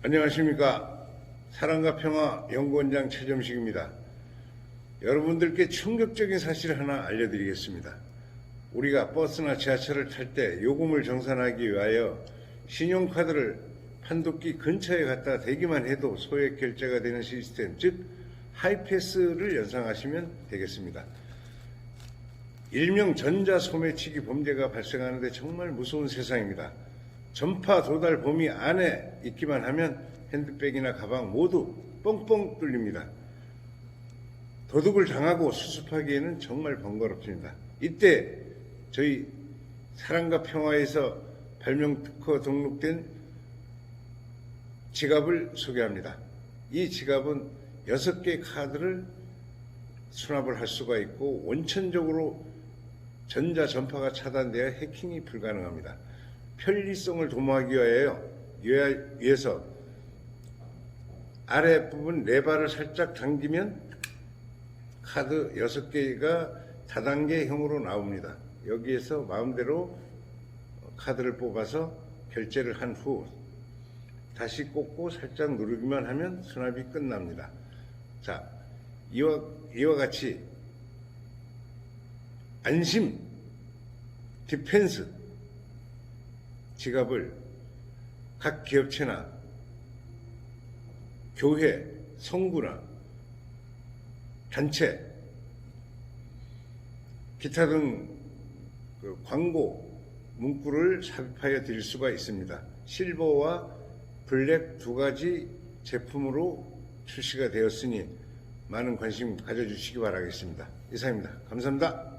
안녕하십니까. 사랑과 평화 연구원장 최점식입니다. 여러분들께 충격적인 사실을 하나 알려드리겠습니다. 우리가 버스나 지하철을 탈 때 요금을 정산하기 위하여 신용카드를 판독기 근처에 갖다 대기만 해도 소액 결제가 되는 시스템, 즉 하이패스를 연상하시면 되겠습니다. 일명 전자 소매치기 범죄가 발생하는데 정말 무서운 세상입니다. 전파 도달 범위 안에 있기만 하면 핸드백이나 가방 모두 뻥뻥 뚫립니다. 도둑을 당하고 수습하기에는 정말 번거롭습니다. 이때 저희 사랑과 평화에서 발명 특허 등록된 지갑을 소개합니다. 이 지갑은 6개 카드를 수납을 할 수가 있고 원천적으로 전자 전파가 차단되어 해킹이 불가능합니다. 편리성을 도모하기 위해서 아래 부분 레바를 살짝 당기면 카드 6개가 다단계형으로 나옵니다. 여기에서 마음대로 카드를 뽑아서 결제를 한 후 다시 꽂고 살짝 누르기만 하면 수납이 끝납니다. 자, 이와, 이와 같이 안심, 디펜스 지갑을 각 기업체나 교회, 성구나 단체, 기타 등 그 광고 문구를 삽입하여 드릴 수가 있습니다. 실버와 블랙 두 가지 제품으로 출시가 되었으니 많은 관심 가져주시기 바라겠습니다. 이상입니다. 감사합니다.